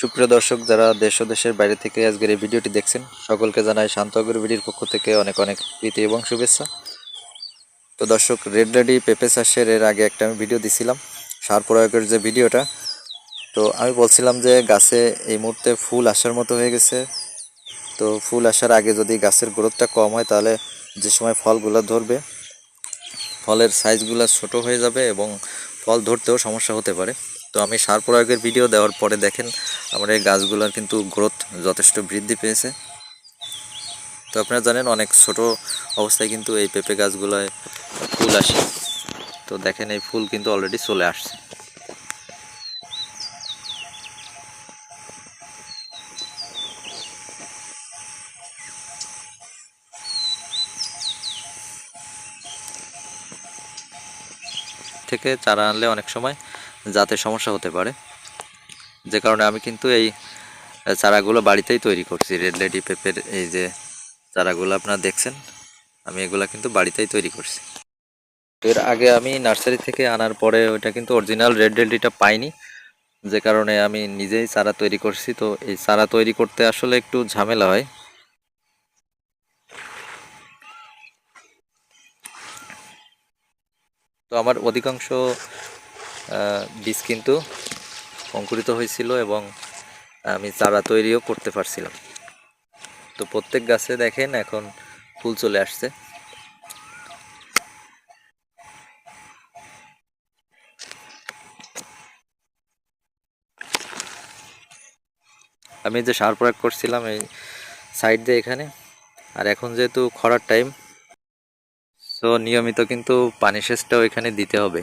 সুপ্রিয় দর্শক, যারা দেশ ও দেশের বাইরে থেকে আজকের এই ভিডিওটি দেখছেন, সকলকে জানাই শান্তগর ভিডিওর পক্ষ থেকে অনেক অনেক প্রীতি এবং শুভেচ্ছা। তো দর্শক রেড রেডি পেঁপে চাষের এর আগে একটা আমি ভিডিও দিছিলাম, সার প্রয়োগের যে ভিডিওটা। তো আমি বলছিলাম যে গাছে এই মুহূর্তে ফুল আসার মতো হয়ে গেছে। তো ফুল আসার আগে যদি গাছের গ্রোথটা কম হয়, তাহলে যে সময় ফলগুলো ধরবে, ফলের সাইজগুলো ছোট হয়ে যাবে এবং ফল ধরতেও সমস্যা হতে পারে। তো আমি সার প্রয়োগের ভিডিও দেওয়ার পরে দেখেন আমার এই গাছগুলোর কিন্তু গ্রোথ যথেষ্ট বৃদ্ধি পেয়েছে। তো আপনারা জানেন অনেক ছোট অবস্থায় কিন্তু এই পেঁপে গাছগুলোয় ফুল আসে। তো দেখেন এই ফুল কিন্তু অলরেডি চলে আসছে। থেকে চারা আনলে অনেক সময় যাতে সমস্যা হতে পারে। যে কারণে আমি কিন্তু এই চারাগুলো বাড়িতেই তৈরি করছি। রেড লেডি পেপের এই যে চারাগুলো আপনারা দেখছেন, আমি এগুলা কিন্তু বাড়িতেই তৈরি করছি। এর আগে আমি নার্সারি থেকে আনার পরে ওইটা কিন্তু অরিজিনাল রেড লেডিটা পাইনি। যে কারণে আমি নিজেই চারা তৈরি করছি। তো এই চারা তৈরি করতে আসলে একটু ঝামেলা হয়। তো আমার অধিকাংশ বীজ কিন্তু অঙ্কুরিত হয়েছিল এবং আমি চারা তৈরিও করতে পারছিলাম। তো প্রত্যেক গাছে দেখেন এখন ফুল চলে আসছে। আমি যে সার প্রয়োগ করছিলাম এই সাইড দিয়ে এখানে, আর এখন যেহেতু খরার টাইম সো নিয়মিত কিন্তু পানি সেচটাও এখানে দিতে হবে।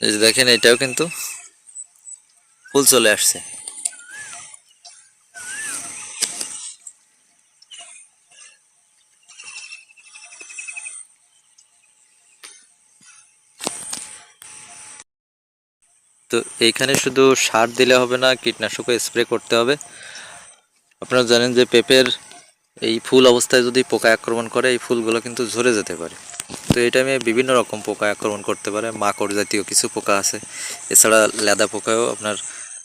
এই যে দেখেন, এটাও কিন্তু ফুল চলে আসছে। তো এইখানে শুধু সার দিলে হবে না, কীটনাশকও স্প্রে করতে হবে। আপনারা জানেন যে পেঁপের এই ফুল অবস্থায় যদি পোকা আক্রমণ করে, এই ফুলগুলো কিন্তু ঝরে যেতে পারে। তো এই টাইমে বিভিন্ন রকম পোকা আক্রমণ করতে পারে। মাকড় জাতীয় কিছু পোকা আছে। এছাড়া লেদা পোকাও আপনার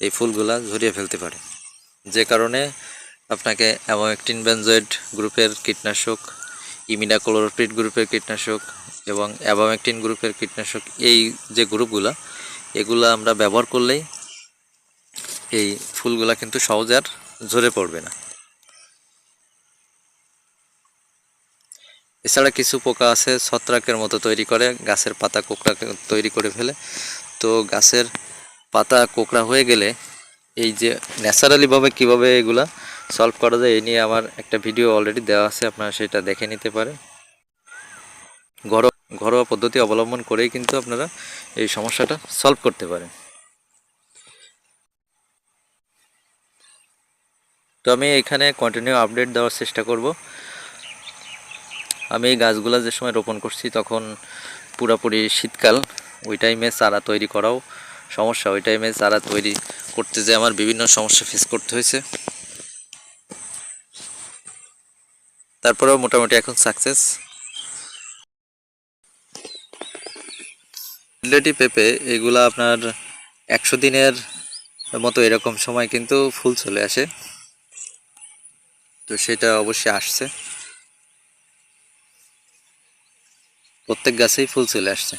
এই ফুলগুলা ঝরিয়ে ফেলতে পারে। যে কারণে আপনাকে অ্যামোয়েকটিন বেনজয়েড গ্রুপের কীটনাশক ইমিডাক্লোরোপিড গ্রুপের কীটনাশক এবং অ্যাবামেকটিন গ্রুপের কীটনাশক এই যে গ্রুপগুলা, এগুলা আমরা ব্যবহার করলেই এই ফুলগুলা কিন্তু সহজে আর ঝরে পড়বে না। এছাড়া কিছু পোকা আছে, ছত্রাকের মতো তৈরি করে, গাছের পাতা কোকড়া তৈরি করে ফেলে। তো গাছের পাতা কোকড়া হয়ে গেলে এই যে ন্যাচারালিভাবে কীভাবে এগুলা সলভ করা যায় এই নিয়ে আমার একটা ভিডিও অলরেডি দেওয়া আছে, আপনারা সেটা দেখে নিতে পারেন। ঘরোয়া ঘরোয়া পদ্ধতি অবলম্বন করেই কিন্তু আপনারা এই সমস্যাটা সলভ করতে পারেন। তো আমি এখানে কন্টিনিউ আপডেট দেওয়ার চেষ্টা করব। আমি এই গাছগুলো যে সময় রোপণ করছি তখন পুরোপুরি শীতকাল, ওই টাইমে চারা তৈরি করাও সমস্যা। ওই টাইমে চারা তৈরি করতে যে আমার বিভিন্ন সমস্যা ফেস করতে হয়েছে। তারপরেও মোটামুটি এখন সাকসেস লেটি পেঁপে এগুলা আপনার একশো দিনের মতো এরকম সময় কিন্তু ফুল চলে আসে। তো সেটা অবশ্যই আসছে। প্রত্যেক গাছেই ফুল চলে আসছে।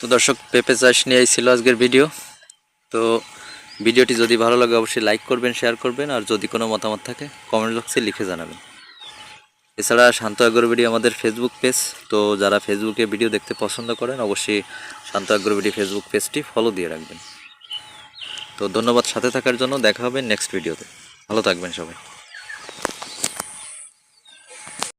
তো দর্শক, পেঁপে চাষ নিয়ে ছিল আজকের ভিডিও। তো ভিডিওটি যদি ভালো লাগে, অবশ্যই লাইক করবেন শেয়ার করবেন, আর যদি কোনো মতামত থাকে কমেন্ট বক্সে লিখে জানাবেন। এছাড়া শান্ত আগ্রবিডি আমাদের ফেসবুক পেজ তো যারা ফেসবুকে ভিডিও দেখতে পছন্দ করেন, অবশ্যই শান্ত আগ্রবিডি ফেসবুক পেজটি ফলো দিয়ে রাখবেন। তো ধন্যবাদ সাথে থাকার জন্য, দেখা হবে নেক্সট ভিডিওতে ভালো থাকবেন সবাই।